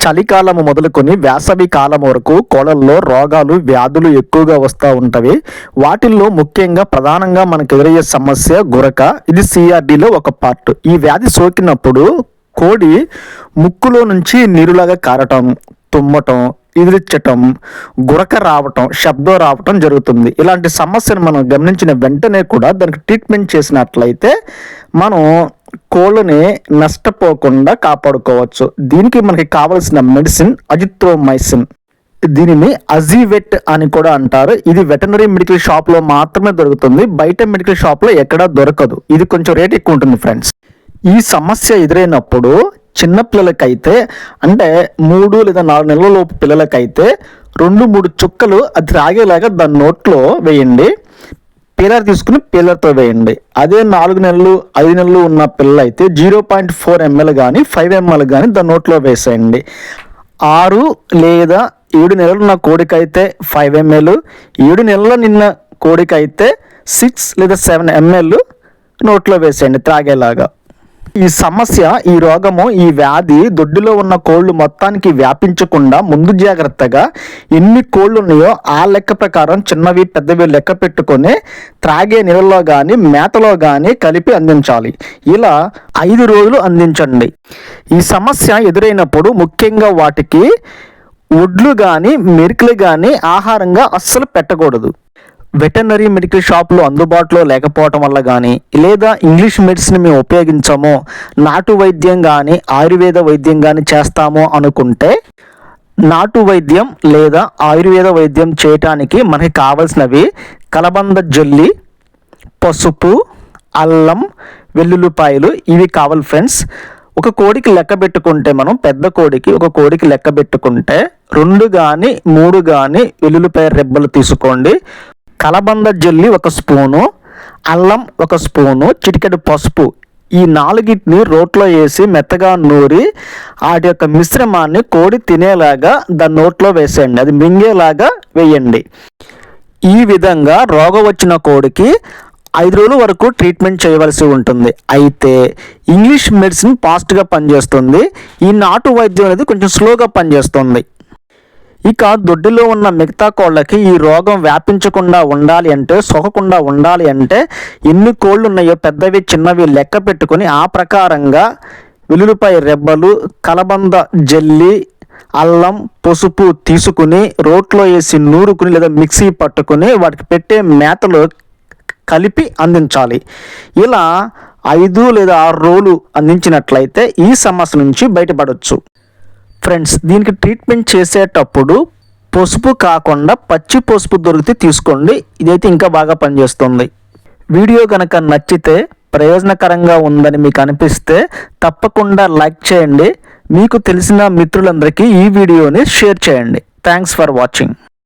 చలికాలం మొదలుకొని వేసవి కాలం వరకు కోళ్ళల్లో రోగాలు వ్యాధులు ఎక్కువగా వస్తూ ఉంటవి. వాటిల్లో ముఖ్యంగా ప్రధానంగా మనకు ఎదురయ్యే సమస్య గురక. ఇది సిఆర్డీలో ఒక పార్ట్. ఈ వ్యాధి సోకినప్పుడు కోడి ముక్కులో నుంచి నీరులాగా కారటం తుమ్మటం ఇదిలిచ్చటం గురక రావటం శబ్దం రావటం జరుగుతుంది. ఇలాంటి సమస్యను మనం గమనించిన వెంటనే కూడా దానికి ట్రీట్మెంట్ చేసినట్లయితే మనం కోళ్ళని నష్టపోకుండా కాపాడుకోవచ్చు. దీనికి మనకి కావలసిన మెడిసిన్ అజిత్రోమైసిన్. దీనిని అజీవెట్ అని కూడా అంటారు. ఇది వెటనరీ మెడికల్ షాప్లో మాత్రమే దొరుకుతుంది. బయట మెడికల్ షాప్లో ఎక్కడా దొరకదు. ఇది కొంచెం రేట్ ఎక్కువ ఉంటుంది ఫ్రెండ్స్ ఈ సమస్య ఎదురైనప్పుడు చిన్నపిల్లలకైతే అంటే మూడు లేదా నాలుగు నెలల లోపు పిల్లలకైతే రెండు మూడు చుక్కలు అది రాగేలాగా దాని నోట్లో వేయండి. పిల్లర్ తీసుకుని పిల్లర్తో వేయండి. అదే నాలుగు నెలలు ఐదు నెలలు ఉన్న పిల్ల అయితే జీరో పాయింట్ ఫోర్ ఎంఎల్ కానీ ఫైవ్ ఎంఎల్ కానీ దాని నోట్లో వేసేయండి. ఆరు లేదా ఏడు నెలలు నా కోడికైతే ఫైవ్ ఎంఎల్ ఏడు నెలల నిన్న కోడికైతే సిక్స్ లేదా సెవెన్ ఎంఎల్ నోట్లో వేసేయండి త్రాగేలాగా. ఈ సమస్య ఈ రోగము ఈ వ్యాధి దొడ్డిలో ఉన్న కోళ్ళు మొత్తానికి వ్యాపించకుండా ముందు జాగ్రత్తగా ఎన్ని కోళ్ళు ఉన్నాయో ఆ లెక్క ప్రకారం చిన్నవి పెద్దవి లెక్క పెట్టుకొని త్రాగే నీళ్ళలో కానీ మేతలో కానీ కలిపి అందించాలి. ఇలా ఐదు రోజులు అందించండి. ఈ సమస్య ఎదురైనప్పుడు ముఖ్యంగా వాటికి ఒడ్లు కానీ మెరుకులు కానీ ఆహారంగా అస్సలు పెట్టకూడదు. వెటర్నరీ మెడికల్ షాప్లో అందుబాటులో లేకపోవటం వల్ల కానీ లేదా ఇంగ్లీష్ మెడిసిన్ మేము ఉపయోగించము నాటు వైద్యం కానీ ఆయుర్వేద వైద్యం కానీ చేస్తాము అనుకుంటే నాటు వైద్యం లేదా ఆయుర్వేద వైద్యం చేయటానికి మనకి కావలసినవి కలబంద జల్లి పసుపు అల్లం వెల్లుల్లిపాయలు ఇవి కావాలి ఫ్రెండ్స్. ఒక కోడికి లెక్క పెట్టుకుంటే మనం పెద్ద కోడికి ఒక కోడికి లెక్క పెట్టుకుంటే రెండు కానీ మూడు కానీ వెల్లుల్లిపాయ రెబ్బలు తీసుకోండి. కలబంద జల్లి ఒక స్పూను అల్లం ఒక స్పూను చిటికెడు పసుపు ఈ నాలుగిటిని రోట్లో వేసి మెత్తగా నూరి వాటి యొక్క మిశ్రమాన్ని కోడి తినేలాగా దాని నోట్లో వేసేయండి. అది మింగేలాగా వేయండి. ఈ విధంగా రోగం వచ్చిన కోడికి ఐదు రోజుల వరకు ట్రీట్మెంట్ చేయవలసి ఉంటుంది. అయితే ఇంగ్లీష్ మెడిసిన్ ఫాస్ట్గా పనిచేస్తుంది. ఈ నాటు వైద్యం అనేది కొంచెం స్లోగా పనిచేస్తుంది. ఇక దొడ్డిలో ఉన్న మిగతా కోళ్ళకి ఈ రోగం వ్యాపించకుండా ఉండాలి అంటే సోకకుండా ఉండాలి అంటే ఎన్ని కోళ్ళు ఉన్నాయో పెద్దవి చిన్నవి లెక్క పెట్టుకొని ఆ ప్రకారంగా వెల్లుల్లిపాయ రెబ్బలు కలబంద జల్లి అల్లం పసుపు తీసుకుని రోట్లో వేసి నూరుకుని లేదా మిక్సీ పట్టుకుని వాటికి పెట్టే మేతలో కలిపి అందించాలి. ఇలా ఐదు లేదా ఆరు రోజులు అందించినట్లయితే ఈ సమస్య నుంచి బయటపడవచ్చు ఫ్రెండ్స్ దీనికి ట్రీట్మెంట్ చేసేటప్పుడు పసుపు కాకుండా పచ్చి పసుపు దొరికితే తీసుకోండి. ఇదైతే ఇంకా బాగా పనిచేస్తుంది. వీడియో కనుక నచ్చితే ప్రయోజనకరంగా ఉందని మీకు అనిపిస్తే తప్పకుండా లైక్ చేయండి. మీకు తెలిసిన మిత్రులందరికీ ఈ వీడియోని షేర్ చేయండి. Thanks for watching.